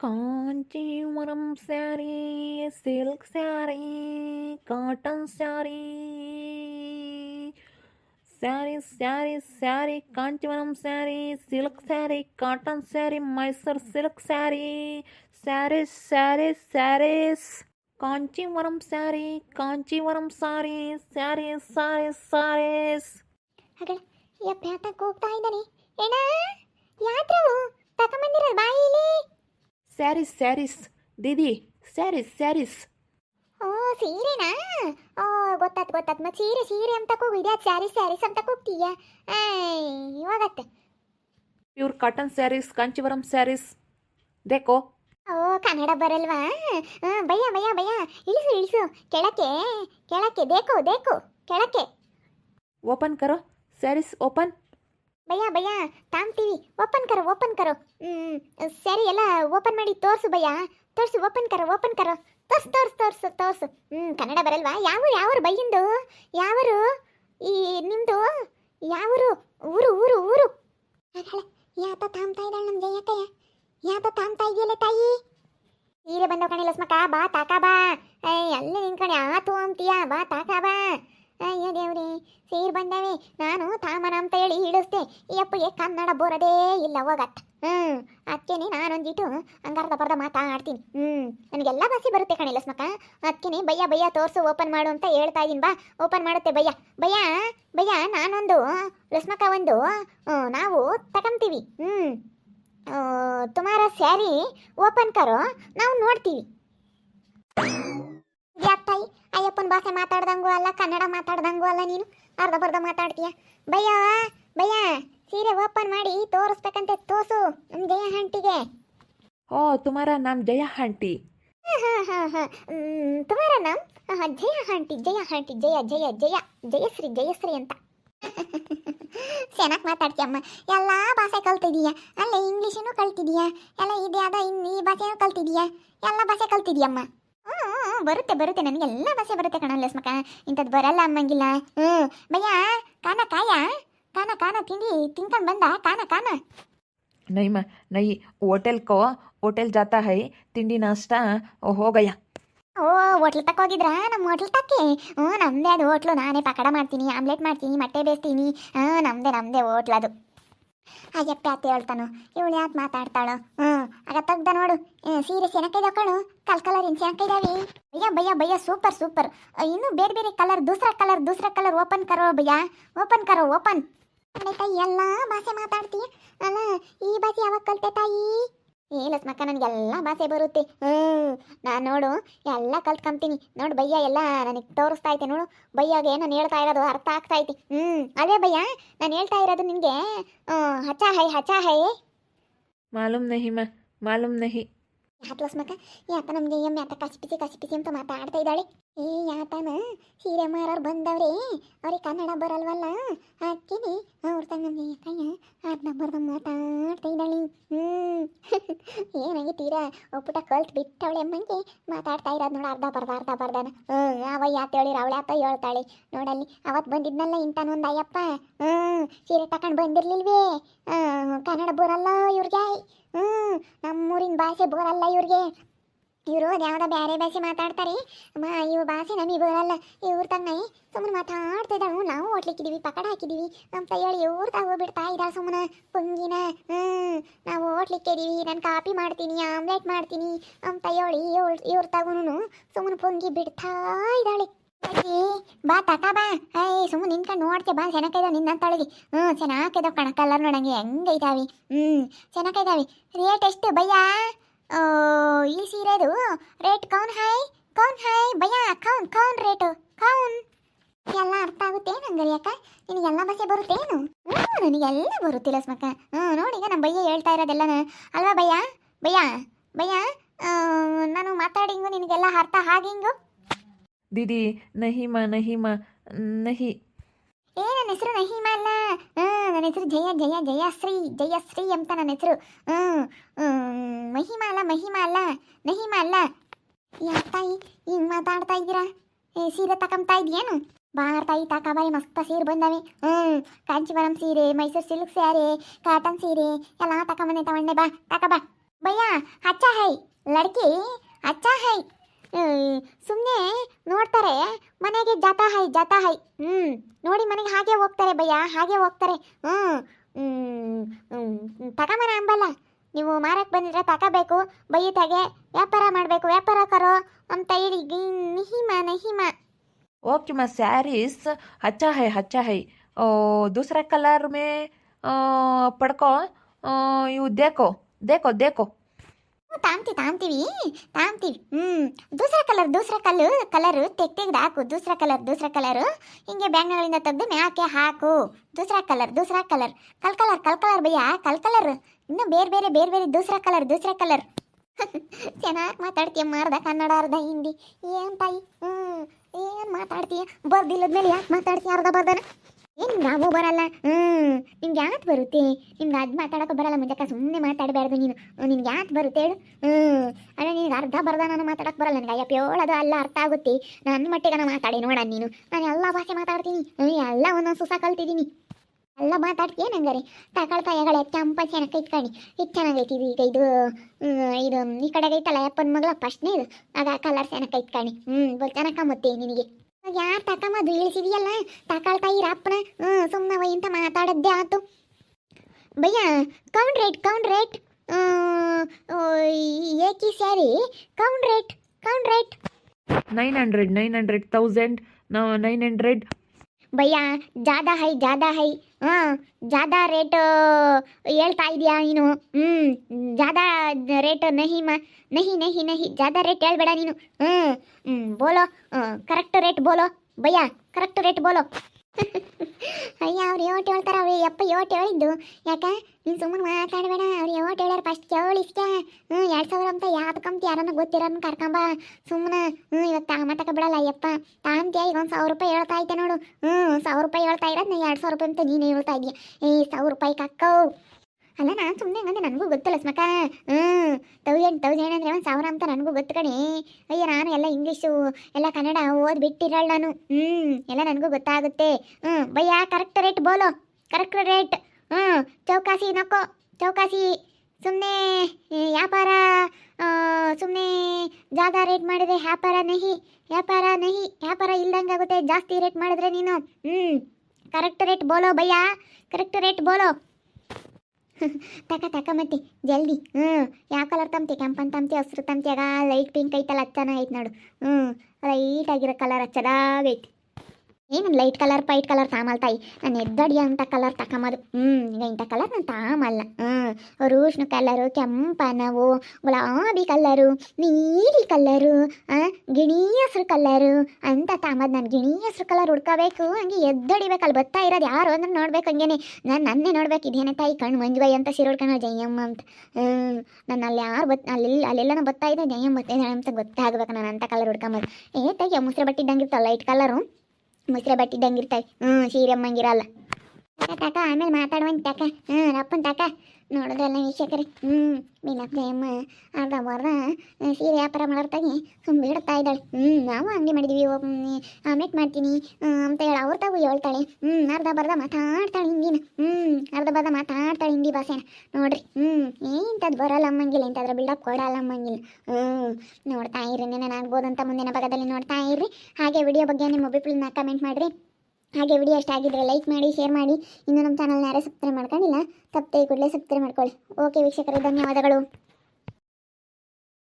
Kanchivaram saree silk saree cotton saree saree saree saree Kanchivaram saree silk saree cotton saree Mysore silk saree sarees sarees sarees Kanchivaram saree Kanchivaram saree saree saree sarees ಹಾಗಳ ಯಪ್ಪ ಹೋಗ್ತಾ ಇದ್ದಾನೆ ಏನ ಯಾತ್ರು ತಕೊಂಬಂದಿರ ಬಾಯಿಲಿ sarees sarees. ದೀದಿ sarees sarees. ಓ ಸೀರೆನಾ? ಓ ಗೊತ್ತಾತ್ ಗೊತ್ತಾತ್. ಮತ್ತೆ ಸೀರೆ ಸೀರೆ ಅಂತ ಕೂಗು. ಇದೆ ಸ್ಯಾರಿ ಸ್ಯಾರೀಸ್ ಅಂತ ಕೂಗ್ತೀಯ? ಇವಾಗತ್ತೆ. Pure cotton saris Kanchivaram saris. ದೇಕೋ. ಓ ಕನ್ನಡ ಬರಲ್ವಾ? ಭಯ ಭಯ್ಯ ಭಯ್ಯ ಇಳಿಸು ಇಳಿಸು. ಕೆಳಕ್ಕೆ ಕೆಳಕ್ಕೆ. ದೇಕೋ ದೇಕೋ. ಕೆಳಕ್ಕೆ. ಓಪನ್ ಕರೋ. Sarees open. ಭಯ್ಯ ಭಯ್ಯ, ತಾಂಬ್ತೀವಿ. ಓಪನ್ ಕರೋ ಓಪನ್ ಕರೋ. ಹ್ಮ್ ಸರಿ, ಎಲ್ಲ ಓಪನ್ ಮಾಡಿ ತೋರಿಸು ಭಯ್ಯ. ತೋರಿಸು ಓಪನ್ ಕರೋ ಓಪನ್ ಕರೋ. ತೋರ್ಸು ತೋರ್ಸು, ತೋರಿಸು ತೋರಿಸು. ಹ್ಞೂ ಕನ್ನಡ ಬರಲ್ವಾ? ಯಾವ ಯಾವರು ಬೈಯಿಂದು? ಯಾವರು? ಈ ನಿಮ್ಮದು ಯಾವರು? ಊರು ಊರು ಊರು. ಯಾತ ತಾಂಬ್ತಾ ಇದ್ದಾಳೆ ನಮ್ಮ ಜಯಕ್ಕಯ್ಯ ಯಾತ ತಾಂಬ್ತಾ ಇದೆಯಲ್ಲ ತಾಯಿ? ಸೀರೆ ಬಂದವ ಕಣಿ ಲಸ್ಮಕ ಬಾ, ತಾಕ ಬಾ. ಅಲ್ಲೇ ನಿಂತ್ಕಣೆ ಆತು ಅಂತೀಯ, ಬಾ, ತಾಕ ಬಾ. ಅಯ್ಯ ದೇವ್ರಿ, ಸೀರ್ ಬಂದವೆ. ನಾನು ತಾಮನ ಇಳಿಸ್ದೆ ಈ ಅಪ್ಪಗೆ ಕನ್ನಡ ಬರೋದೇ ಇಲ್ಲ ಹೋಗತ್ತ ಹ್ಮ್ ಅದಕ್ಕೇನೆ ನಾನೊಂದಿಟ್ಟು ಹಂಗಾರ್ಧ ಬರ್ದ ಮಾತಾಡ್ತೀನಿ. ಹ್ಞೂ ನನಗೆಲ್ಲ ಭಾಷೆ ಬರುತ್ತೆ ಕಣೆ ಲಸ್ಮಕ್ಕ ಅದಕ್ಕೇನೆ ಭಯ್ಯ ಭಯ್ಯ ತೋರ್ಸು ಓಪನ್ ಮಾಡು ಅಂತ ಹೇಳ್ತಾ ಇದೀನಿ ಬಾ. ಓಪನ್ ಮಾಡುತ್ತೆ ಭಯ್ಯ ಭಯ್ಯ ಭಯ್ಯ ನಾನೊಂದು ಲಸ್ಮಕ ಒಂದು ನಾವು ತಗೊಂತೀವಿ. ಆ, ತುಮಾರ ಸ್ಯಾರಿ ಓಪನ್ ಕರೋ ನಾವು ನೋಡ್ತೀವಿ. ಅತ್ತಾಯಿ ತಾಯಿ ಅಯ್ಯಪ್ಪನ ಭಾಷೆ ಮಾತಾಡ್ದಂಗೂ ಅಲ್ಲ ಕನ್ನಡ ಮಾತಾಡ್ದಂಗೂ ಅಲ್ಲ ನೀನು? ಅರ್ಧ ಬರ್ಧ ಮಾತಾಡ್ತೀಯ? ಭಯ್ಯ ಭಯ್ಯ ಸೀರೆ ಓಪನ್ ಮಾಡಿ ತೋರಿಸ್ಬೇಕಂತೆ ತೋಸು ನಮ್ಮ ಜಯ ಹಂಟಿಗೆ ಓ ತುಮಾರ ನಾಮ್ ಜಯ ಆಂಟಿ. ತುಮಾರ ನಾಮ್? ಜಯ ಹಂಟಿ ಜಯ ಹಂಟಿ ಜಯ ಜಯ ಜಯ ಜಯಶ್ರೀ ಜಯಶ್ರೀ ಅಂತ. ಚೆನ್ನಾಗಿ ಮಾತಾಡ್ತೀಯಮ್ಮ. ಎಲ್ಲ ಭಾಷೆ ಕಲ್ತಿದೀಯ. ಅಲ್ಲ ಇಂಗ್ಲೀಷನು ಕಲ್ತಿದೀಯ. ಎಲ್ಲ ಇದೆ ಅದ ಇನ್ನು ಈ ಭಾಷೆನೂ ಕಲ್ತಿದೀಯ. ಎಲ್ಲ ಭಾಷೆ ಕಲ್ತಿದೀಯಮ್ಮ. ಹ್ಞೂ ಹ್ಞೂ, ಬರುತ್ತೆ ಬರುತ್ತೆ. ನನಗೆಲ್ಲ ಭಾಷೆ ಬರುತ್ತೆ ಕಣಲ್ಲ ಸ್ಮಕ ಇಂಥದ್ದು ಬರಲ್ಲ ಅಮ್ಮಂಗಿಲ್ಲ ಹ್ಞೂ ಭಯ್ಯ ಕಾನ ಕಾಯ? ಕಾನ ಕಾನ ತಿಂಡಿ ತಿನ್ಕೊಂಡು ಬಂದ ಕಾನ ಕಾನ नहीं मैं नहीं होटल को होटल जाता है ತಿಂಡಿ ನಾಷ್ಟಾ ಓ, हो गया ಓ ಹೋಟ್ಲ್ ತಕ್ಕ ಹೋಗಿದ್ರಾ ನಮ್ಮ ಹೋಟ್ಲ್ ತಕ್ಕೆ ಹ್ಞೂ ನಮ್ಮದೇ ಅದು ಹೋಟ್ಲು ನಾನೇ ಪಕಡ ಮಾಡ್ತೀನಿ ಆಮ್ಲೆಟ್ ಮಾಡ್ತೀನಿ ಮೊಟ್ಟೆ ಬೇಯಿಸ್ತೀನಿ ಹಾಂ ನಮ್ಮದೇ ನಮ್ಮದೇ ಹೋಟ್ಲ್ ಅದು ಅಯ್ಯಪ್ಪ ಅತ್ತೆ ಹೇಳ್ತಾನು ಇವಳು ಯಾಕೆ ಮಾತಾಡ್ತಾಳು ಹ್ಞೂ ಆಗ ತೆಗ್ದ ನೋಡು ಏ, ಸೀರೆ ಸೆನಕೈದಾವ ಕಣು ಕಲ್ ಕಲರ್ ಇನ್ ಸೆನಕೈದಾವೆ ಭಯ್ಯ ಭಯ್ಯ ಭಯ್ಯ ಸೂಪರ್ ಸೂಪರ್ ಇನ್ನೂ ಬೇರೆ ಬೇರೆ ಕಲರ್ ದೂಸರಾ ಕಲರ್ ದೂಸರಾ ಕಲರ್ ಓಪನ್ ಕರೋ ಭಯ್ಯ ಓಪನ್ ಕರೋ ಓಪನ್ ತಂದೆ ತಾಯಿ ಎಲ್ಲ ಭಾಷೆ ಮಾತಾಡ್ತೀಯ ಅಲ್ಲ ಈ ಭಾಷೆ ಯಾವಾಗ ಕಲ್ತೆ ತಾಯಿ? ಏಲಸ್ ನನಗೆ ಎಲ್ಲ ಭಾಷೆ ಬರುತ್ತೆ. ಹ್ಞೂ ನಾನು ನೋಡು ಎಲ್ಲ ಕಲ್ತ್ಕೊಂತೀನಿ ನೋಡು ಬಯ್ಯ ಎಲ್ಲ ನನಗೆ ತೋರಿಸ್ತಾ ಐತೆ ನೋಡು. ಬಯ್ಯಾಗೆ ನಾನು ಹೇಳ್ತಾ ಇರೋದು ಅರ್ಥ ಆಗ್ತಾ ಐತಿ. ಹ್ಞೂ ಅದೇ ಬಯ್ಯ ನಾನು ಹೇಳ್ತಾ ಇರೋದು ನಿನಗೆ ಹಚ್ಚಾ ಹೈ ಹಚ್ಚಾ ಹೈ ಮಾಲೂಮ್ ನಹಿ ಮಾ ಮಾಲೂಮ್ ನಹಿ. ಯಾತ್ಲಸ್ ಮಕ್ಕ ಯಾತ ನಮಗೆ ಎಮ್ಮೆ ಅಂತ ಕಸಿ ಪಿಸಿ ಅಂತ ಮಾತಾಡ್ತಾ ಇದ್ದಾಳೆ? ಏ, ಯಾತನ? ಸೀರೆ ಮಾರೋರು ಬಂದವ್ರೆ. ಅವ್ರಿಗೆ ಕನ್ನಡ ಬರಲ್ವಲ್ಲ? ಹಾಕಿನಿ ಅವ್ರ ತಂಗ ಕೈಯ ಅರ್ಧ ಬರ್ಧ ಮಾತಾಡ್ತಾ ಇದ್ದಾಳೆ. ಹ್ಞೂ ಏನಾಗಿ ತೀರಾ ಒಪ್ಪುಟ ಕಲ್ತ್ ಬಿಟ್ಟವಳೆ ಅಮ್ಮಂಗೆ. ಮಾತಾಡ್ತಾ ಇರೋದು ನೋಡ ಅರ್ಧ ಬರ್ದ, ಅರ್ಧ ಬರ್ದಾನ. ಹ್ಞೂ ಅವ ಯಾತ ಹೇಳಿರ, ಅವಳೆ ಆತ ಹೇಳ್ತಾಳೆ. ನೋಡಲ್ಲಿ ಅವತ್ತು ಬಂದಿದ್ನಲ್ಲ ಇಂತಾನೊಂದು ಅಯ್ಯಪ್ಪ. ಹ್ಞೂ ಸೀರೆ ತಗೊಂಡು ಬಂದಿರ್ಲಿಲ್ವೇ? ಹ್ಞೂ ಕನ್ನಡ ಬರಲ್ಲ ಇವ್ರಿಗೆ. ಹ್ಞೂ ನಮ್ಮೂರಿನ ಭಾಷೆ ಬರಲ್ಲ ಇವ್ರಿಗೆ. ಇವರು ಯಾವುದೋ ಬೇರೆ ಭಾಷೆ ಮಾತಾಡ್ತಾರೆ. ಮಾ ಇವ್ ಭಾಷೆ ನಮಗೆ ಬರಲ್ಲ ಇವ್ರ ತಂಗ ಸುಮ್ಮನೆ ಮಾತಾಡ್ತಿದ್ದಾಳು ನಾವು ಓಟ್ಲಿಕ್ಕಿದೀವಿ ಪಕಡ ಹಾಕಿದೀವಿ ಅಂತ ಹೇಳಿ ಇವ್ರ ತಾವು ಬಿಡ್ತಾ ಇದ್ದಾಳೆ ಸುಮ್ಮನೆ ಪುಂಗಿನ ಹ್ಮ್ ನಾವು ಓಟ್ಲಿಕ್ಕಿದೀವಿ ನಾನು ಕಾಪಿ ಮಾಡ್ತೀನಿ ಆಮ್ಲೆಟ್ ಮಾಡ್ತೀನಿ. ಅಂತ ಹೇಳಿ ಇವ್ರು ಇವ್ರ ತಗೊಂಡು ಸುಮ್ಮನೆ ಪುಂಗಿ ಬಿಡ್ತಾ ಇದ್ದಾಳೆ. ಬಾ ತಕ ಬಾ. ಐ ಸುಮ್ಮನೆ ನಿಂತ್ಕೊಂಡು ನೋಡ್ತೆ ಬಾ. ಚೆನ್ನಾಗೈದ ನಿನ್ನಂತಳಿಗೆ ಹ್ಞೂ ಚೆನ್ನಾಗೈದ ಕಣ ಕಲರ್ ನೋಡಂಗೆ ಹೆಂಗೈತಾವಿ ಹ್ಞೂ ಚೆನ್ನಾಗೈದಾವಿ ರೇಟ್ ಎಷ್ಟು ಭಯ್ಯ? ಆ, ಈ ಸೀರೆದು ರೇಟ್ ಕೌನ್ ಹಾಯ್? ಕೌನ್ ಹಾಯ್? ಭಯ ಕೌನ್ ಕೌನ್ ರೇಟು? ಕೌನ್? ಎಲ್ಲ ಅರ್ಥ ಆಗುತ್ತೆ ನಂಗರಿಯಕ್ಕ ನಿನಗೆಲ್ಲ ಬಸೆ ಬರುತ್ತೇನು? ನನಗೆಲ್ಲ ಬರುತ್ತಿಲ್ಲ ಸ್ಮಕ್ಕ ಹ್ಞೂ ನೋಡಿ, ಈಗ ನಮ್ಮ ಬಯ್ಯ ಹೇಳ್ತಾ ಇರೋದೆಲ್ಲನ. ಅಲ್ವಾ ಭಯ ಭಯ್ಯ? ಭಯ್ಯ? ನಾನು ಮಾತಾಡಿಂಗು ನಿನಗೆಲ್ಲ ಅರ್ಥ ಹಾಗಿಂಗು ದೀದಿ, ನಹಿಮ ನಹಿಮ, ನಹಿ ಏ, ನನ್ನ ಹೆಸರು ನಹೀಮಾ ಅಲ್ಲ. ನನ್ನ ಹೆಸರು ಜಯ ಜಯ, ಜಯಶ್ರೀ ಜಯಶ್ರೀ ಅಂತ ನನ್ನ ಹೆಸರು. ಹ್ಞೂ ಮಹಿಮಾ ಅಲ್ಲ ಮಹಿಮಾ ಅಲ್ಲ ತಾಯಿ ಹಿಂಗೆ ಮಾತಾಡ್ತಾ ಇದ್ದೀರಾ? ಸೀರೆ ತಕೊಂತಾ ಇದೆಯೇನು? ಬಾರ್ ತಾಯಿ ತಾಕ ಬಾಯಿ ಮಸ್ತ ಸೀರೆ ಬಂದವೆ. ಹ್ಞೂ ಕಾಂಚೀವರಂ ಸೀರೆ, ಮೈಸೂರು ಸಿಲ್ಕ್ ಸ್ಯಾರೆ, ಕಾಟನ್ ಸೀರೆ, ಎಲ್ಲ ತಕೊಂಬಂದೆ ತಗೊಂಡೆ ಬಾ, ತಾಕ ಬಾ. ಭಯ್ಯ ಅಚ್ಚ ಹೈ, ಲಡ್ಕಿ ಅಚ್ಚ ಹೈ. ಸುಮ್ಮನೆ ನೋಡ್ತಾರೆ ಮನೆಗೆ ಜಾತ ಹೈ ಜಾತ ಹೈ ಹ್ಞೂ ನೋಡಿ ಮನೆಗೆ ಹಾಗೆ ಹೋಗ್ತಾರೆ ಭಯ್ಯ ಹಾಗೆ ಹೋಗ್ತಾರೆ ಹ್ಞೂ ತಗೊಂಬರ ಅಂಬಲ್ಲ ನೀವು ಮಾರಕ್ಕೆ ಬಂದಿದ್ರೆ ತಗೋಬೇಕು ಬೈತಾಗೆ ವ್ಯಾಪಾರ ಮಾಡಬೇಕು ವ್ಯಾಪಾರ ಕರೋ ಅಂತ ಹೇಳಿ ನಿಹಿಮ ನಹಿಮ ओके मैं सैरीस अच्छा है अच्छा है ओ, दूसरा कलर में अ, पड़को अ, यू देखो देखो देखो ತಾಂತಿ ತಾಂತೀವಿ ತಾಂತೀವಿ ಹ್ಞೂ ದೂಸರ ಕಲರ್, ದೂಸರ ಕಲ್ಲು, ಕಲರು ತೆಗ್ ತೆಗ್ದು ಹಾಕು. ದೂಸರ ಕಲರ್, ದೂಸರ ಕಲರು. ಹಿಂಗೆ ಬ್ಯಾಂಗ್ಗಳಿಂದ ತೆಗ್ದು ಮ್ಯಾಕೆ ಹಾಕು. ದೂಸರ ಕಲರ್ ದೂಸರ ಕಲರ್. ಕಲ್ ಕಲರ್ ಕಲ್ ಕಲರ್ ಭಯ್ಯ ಕಲ್ ಕಲರ್ ಇನ್ನು ಬೇರೆ ಬೇರೆ ಬೇರೆ ಬೇರೆ ದೂಸರ ಕಲರ್ ದೂಸರ ಕಲರ್. ಚೆನ್ನಾಗಿ ಮಾತಾಡ್ತೀಯ ಮಾರ್ದ ಕನ್ನಡ, ಅರ್ಧ ಹಿಂದಿ. ಏನ್ ತಾಯಿ? ಹ್ಞೂ ಏನು ಮಾತಾಡ್ತೀಯ? ಬರ್ದಿಲ್ಲದ್ಮೇಲೆ ಯಾಕೆ ಮಾತಾಡ್ತೀಯ ಅರ್ಧ ಬರ್ದನ? ಏನು ನಾವು ಬರಲ್ಲ? ಹ್ಞೂ ನಿಮ್ಗೆ ಯಾಕೆ ಬರುತ್ತೆ? ನಿಮ್ಗೆ ಅದು ಮಾತಾಡೋಕೆ ಬರಲ್ಲ ಮುಂದಕ್ಕೆ ಸುಮ್ಮನೆ ಮಾತಾಡಬಾರ್ದು ನೀನು. ನಿನ್ಗೆ ಯಾಕೆ ಬರುತ್ತೆ ಹೇಳು? ಹ್ಞೂ ಅಲ್ಲ ನಿನಗೆ ಅರ್ಧ ಬರ್ದ ನಾನು ಮಾತಾಡಕ್ಕೆ ಬರಲ್ಲ ನನಗೆ. ಅಯ್ಯಪ್ಪ ಹೇಳೋದು ಅಲ್ಲ ಅರ್ಥ ಆಗುತ್ತೆ. ನನ್ನ ಮಟ್ಟಿಗೆ ನಾನು ಮಾತಾಡಿ ನೋಡ ನೀನು. ನಾನು ಎಲ್ಲ ಭಾಷೆ ಮಾತಾಡ್ತೀನಿ. ಎಲ್ಲ ಒಂದೊಂದು ಸುಸ ಕಲ್ತಿದ್ದೀನಿ. ಎಲ್ಲ ಮಾತಾಡ್ತೀಯ ನಂಗಾರೆ ತಕೊಳ್ತಾ ಎಗಳೆ ಕೆಂಪ ಚೆನ್ನಾಗಿ ಇಟ್ಕೊಂಡು ಇದು ಚೆನ್ನಾಗೈತಿ ಈಗ ಇದು. ಹ್ಮ್, ಇದು ಈ ಕಡೆಗೆ ಐತಲ್ಲ ಅಪ್ಪನ ಮಗಳ ಫಸ್ಟ್ನೇ ಇದು. ಆಗ ಕಲರ್ ಚೆನ್ನಾಗಿ ಇಟ್ಕೊಂಡು ಹ್ಞೂ ಬಲ್ ಚೆನ್ನಾಗಿ ಮತ್ತೆ ನಿನಗೆ. ಯಾರು ತಕಮದು ಇಳಿಸಿದೆಯಲ್ಲ? ತಕೊಳ್ತಾ ಇರ ಅಪ್ಪನ ಹ್ಞೂ ಸುಮ್ಮನೆ ವೈ ಅಂತ ಮಾತಾಡದ್ದೆ ಆತು. ಭಯ್ಯ count rate count rate ಏಕಿ saree. Count rate count rate nine hundred nine hundred thousand nine hundred bhaiya ಜಾದಾ ಹೈ ಜಾದಾ ಹೈ ಹಾಂ ಜಾದಾ ರೇಟ್ ಹೇಳ್ತಾ ಇದೆಯಾ ನೀನು? ಹ್ಞೂ ಜಾದಾ ರೇಟ್ ನಹಿ ಮ ನಹಿ ನಹಿ ನಹಿ ಜಾದಾ ರೇಟ್ ಹೇಳ್ಬೇಡ ನೀನು. ಹ್ಞೂ ಹ್ಞೂ ಬೋಲೋ ಕರೆಕ್ಟ್ ರೇಟ್ ಬೋಲೋ. ಭಯ್ಯ ಕರೆಕ್ಟ್ ರೇಟ್ ಬೋಲೋ. ಅಯ್ಯ, ಅವ್ರು ಯೋಟ್ ಹೇಳ್ತಾರ, ಅವ್ರು ಯಪ್ಪ ಯೋಟ್ ಹೇಳಿದ್ದು. ಯಾಕ? ನೀನು ಸುಮ್ಮನೆ ಮಾತಾಡಬೇಡ, ಅವ್ರು ಯೋಟ್ ಹೇಳ್ಯಾರ ಫಸ್ಟ್ ಕೇಳಿಸ್ಕ ಹ್ಞೂ ಎರಡು ಸಾವಿರ ಅಂತ ಯಾವ್ದಕ್ಕಂತ ಯಾರನ್ನ ಗೊತ್ತಿರೋನು ಕರ್ಕೊಂಬ. ಸುಮ್ಮನೆ ಹ್ಞೂ ಇವಾಗ ತಾಮಟಕ ಬಿಡಲ್ಲ, ಯಪ್ಪ. ತಾಂತ್ಯ, ಈಗ ಒಂದು ಸಾವಿರ ರೂಪಾಯಿ ಹೇಳ್ತಾ ಐತೆ ನೋಡು. ಹ್ಞೂ ಸಾವಿರ ರೂಪಾಯಿ ಹೇಳ್ತಾ ಇರೋದು ನಾ ಎರಡು ಸಾವಿರ ರೂಪಾಯಿ ಅಂತ ನೀನು ಹೇಳ್ತಾ ಇದೀಯ? ಏ ಸಾವಿರ ರೂಪಾಯಿ ಕಕ್ಕೋ. ಅಲ್ಲ, ನಾನು ಸುಮ್ಮನೆ ಹಂಗಂದ್ರೆ ನನಗೂ ಗೊತ್ತಲ್ಲ ಸ್ಮಕ ಹ್ಞೂ ತೌಸಂಡ್ ತೌಸಂಡ್ ಅಂದರೆ ಒಂದು ಸಾವಿರ ಅಂತ ನನಗೂ ಗೊತ್ತು ಕಣೆ. ಅಯ್ಯ, ನಾನು ಎಲ್ಲ ಇಂಗ್ಲೀಷು ಎಲ್ಲ ಕನ್ನಡ ಓದಿ ಬಿಟ್ಟಿರಲ್ಲ ನಾನು. ಹ್ಞೂ ಎಲ್ಲ ನನಗೂ ಗೊತ್ತಾಗುತ್ತೆ. ಹ್ಞೂ ಭಯ್ಯ ಕರೆಕ್ಟ್ ರೇಟ್ ಬೋಲೋ ಕರೆಕ್ಟ್ ರೇಟ್ ಹ್ಞೂ ಚೌಕಾಸಿ ನಕ್ಕೋ, ಚೌಕಾಸಿ. ಸುಮ್ಮನೆ ವ್ಯಾಪಾರ ಸುಮ್ಮನೆ ಜಾಗ ರೇಟ್ ಮಾಡಿದ್ರೆ ವ್ಯಾಪಾರ ನಹಿ ವ್ಯಾಪಾರ ನಹಿ, ವ್ಯಾಪಾರ ಇಲ್ದಂಗೆ ಆಗುತ್ತೆ, ಜಾಸ್ತಿ ರೇಟ್ ಮಾಡಿದ್ರೆ ನೀನು. ಹ್ಞೂ ಕರೆಕ್ಟ್ ರೇಟ್ ಬೋಲೋ ಭಯ್ಯ ಕರೆಕ್ಟ್ ರೇಟ್ ಬೋಲೋ. ತಕ ತಕ ಮತ್ತೆ, ಜಲ್ದಿ. ಹ್ಞೂ ಯಾವ ಕಲರ್ ತಂತಿ ಕೆಂಪನ್ ತಂತಿ ಹಸ್ರು ತಂತಿ ಆಗ ಲೈಟ್ ಪಿಂಕ್ ಐತಲ್ಲ ಅಚ್ಚನ ಐತೆ ನೋಡು. ಹ್ಞೂ ಲೈಟ್ ಆಗಿರೋ ಕಲರ್ ಚೆನ್ನಾಗೈತಿ ಏನು ಲೈಟ್ ಕಲರ್ ಪೈಟ್ ಕಲರ್ ತಾಮಲ್ತಾಯಿ ನಾನು ಎದ್ದಡಿ ಅಂತ ಕಲರ್ ತಕೊಂಬೋದು ಹ್ಞೂ ಈಗ ಇಂಥ ಕಲರ್ ನಾನು ತಾಮಲ್ಲ. ಹ್ಞೂ ರೂಷ್ಣ ಕಲರು ಕೆಂಪನವು ಗುಲಾಬಿ ಕಲರು ನೀಲಿ ಕಲರು ಗಿಣಿ ಹಸ್ರು ಕಲರು ಅಂತ ತಾಮದ್ ನಾನು ಗಿಣಿ ಹಸ್ರು ಕಲರ್ ಹುಡ್ಕೋಬೇಕು. ಹಂಗೆ ಎದ್ದಡಿಬೇಕು ಅಲ್ಲಿ ಬರ್ತಾ ಇರೋದು ಯಾರು ಅಂದ್ರೆ ನೋಡ್ಬೇಕು ಹಂಗೇನೆ. ನಾನು ನನ್ನೇ ನೋಡ್ಬೇಕು, ಇದೇನೆ ತಾಯಿ, ಕಣ್ಣು ಮಂಜುಬಾಯಿ ಅಂತ ಸಿರೋಡ್ಕಣ ಜಯಮ್ಮ ಅಂತ. ನಾನು ಅಲ್ಲಿ ಯಾರು ಬತ್, ಅಲ್ಲಿ ಅಲ್ಲೆಲ್ಲ ಬರ್ತಾ ಇದ್ದೆ, ಜಯಮ್ಮ ಬರ್ತಿದ್ದಾಳೆ ಅಂತ ಗೊತ್ತಾಗಬೇಕು ನಾನು ಅಂತ ಕಲರ್ ಹುಡ್ಕೊಂಬೋದು ಏ ತಾಯಿ ಮುಸ್ರೆ ಬಟ್ಟಿದ್ದಂಗಿರ್ತಾವ ಲೈಟ್ ಕಲರು ಮುಸ್ರೆ ಬಟ್ಟಿದ್ದಂಗೆ ಇರ್ತಾವೆ ಹ್ಞೂ ಸೀರೆ ಅಮ್ಮಂಗಿರಲ್ಲ ತಕ ಆಮೇಲೆ ಮಾತಾಡುವಂತ ತಕ. ಹ್ಞೂ ರಪ್ಪನ್ ತಾಕ. ನೋಡಿದ್ರಲ್ಲ ವೀಕ್ಷಕರಿ ಹ್ಞೂ ಮೀನಪ್ಪ ಅರ್ಧ ಬರ್ದ ಸೀರೆ ವ್ಯಾಪಾರ ಮಾಡೋರ್ತಾಗಿ ಬಿಡ್ತಾ ಇದ್ದಾಳೆ. ಹ್ಞೂ ನಾವು ಅಂಗಡಿ ಮಾಡಿದ್ವಿ ಆಮೇಲೆ ಮಾಡ್ತೀನಿ ಅಂತ ಹೇಳಿ ಅವ್ರ ತಾವು ಹೇಳ್ತಾಳೆ. ಹ್ಞೂ ಅರ್ಧ ಬರ್ದ ಮಾತಾಡ್ತಾಳೆ ಹಿಂದಿನ. ಹ್ಞೂ ಅರ್ಧ ಬರ್ದ ಮಾತಾಡ್ತಾಳೆ ಹಿಂದಿ ಭಾಷೆನ. ನೋಡ್ರಿ ಹ್ಞೂ ಇಂಥದ್ದು ಬರಲ್ಲ ಅಮ್ಮಂಗಿಲ್ಲ ಇಂಥದ್ರ ಬಿಲ್ಡಪ್ ಕೊಡಲ್ಲ ಅಮ್ಮಂಗಿಲ್ಲ. ಹ್ಞೂ ನೋಡ್ತಾ ಇರಿ ಅಂತ ಮುಂದಿನ ಭಾಗದಲ್ಲಿ ನೋಡ್ತಾ ಇರ್ರಿ ಹಾಗೆ ವಿಡಿಯೋ ಬಗ್ಗೆ ನಿಮ್ಮ ಅಭಿಪ್ರಾಯನ ಕಮೆಂಟ್ ಮಾಡಿರಿ. ಹಾಗೆ ವಿಡಿಯೋ ಇಷ್ಟ ಆಗಿದ್ರೆ ಲೈಕ್ ಮಾಡಿ ಶೇರ್ ಮಾಡಿ. ಇನ್ನು ನಮ್ಮ ಚಾನಲ್ನ ಯಾರೇ ಸಬ್ಸ್ಕ್ರೈಬ್ ಮಾಡ್ಕೊಂಡಿಲ್ಲ, ತಪ್ಪದೆ ಕೂಡಲೇ ಸಬ್ಸ್ಕ್ರೈಬ್ ಮಾಡ್ಕೊಳ್ಳಿ. ಓಕೆ ವೀಕ್ಷಕರೇ, ಧನ್ಯವಾದಗಳು.